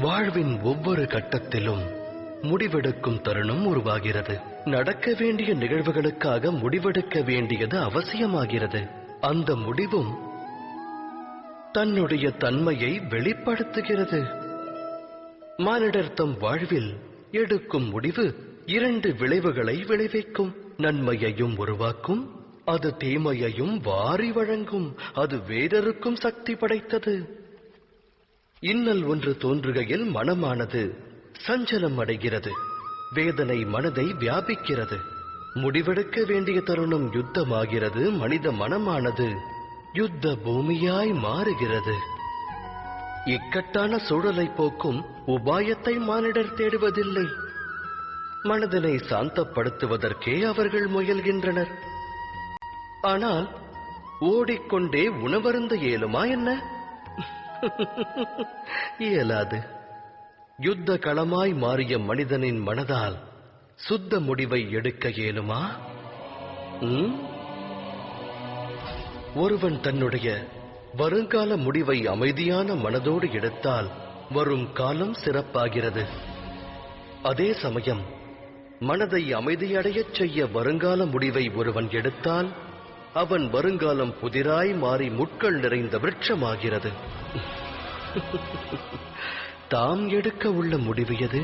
வாழ்வின் ஒவ்வொரு கட்டத்திலும் முடிவெடுக்கும் தருணம் உருவாகிறது. நடக்க வேண்டிய நிகழ்வுகளுக்காக முடிவெடுக்க வேண்டியது அவசியமாகிறது. அந்த முடிவும் தன்னுடைய தன்மையை வெளிப்படுத்துகிறது. மானிடர் தம் வாழ்வில் எடுக்கும் முடிவு இரண்டு விளைவுகளை விளைவிக்கும். நன்மையையும் உருவாக்கும் அது தீமையையும் வாரி வழங்கும் அது வேறொருக்கும் சக்தி படைத்தது. இன்னல் ஒன்று தோன்றுகையில் மனமானது சஞ்சலம் அடைகிறது. வேதனை மனதை வியாபிக்கிறது. முடிவெடுக்க வேண்டிய தருணம் யுத்தமாகிறது மனித மனமானது யுத்த பூமியாய் மாறுகிறது. இக்கட்டான சூழலை போக்கும் உபாயத்தை மானிடர் தேடுவதில்லை. மனதினை சாந்தப்படுத்துவதற்கே அவர்கள் முயல்கின்றனர். ஆனால் ஓடிக்கொண்டே உணவருந்த இயலுமா என்ன? இயலாது. யுத்த களமாய் மாறிய மனிதனின் மனதால் சுத்த முடிவை எடுக்க இயலுமா? ஒருவன் தன்னுடைய வருங்கால முடிவை அமைதியான மனதோடு எடுத்தால் வரும் காலம் சிறப்பாகிறது. அதே சமயம் மனதை அமைதியடையச் செய்ய வருங்கால முடிவை ஒருவன் எடுத்தால் அவன் வருங்காலம் புதிராய் மாறி முட்கள் நிறைந்த விருட்சமாகிறது. தாம் எடுக்க உள்ள முடிவு எது?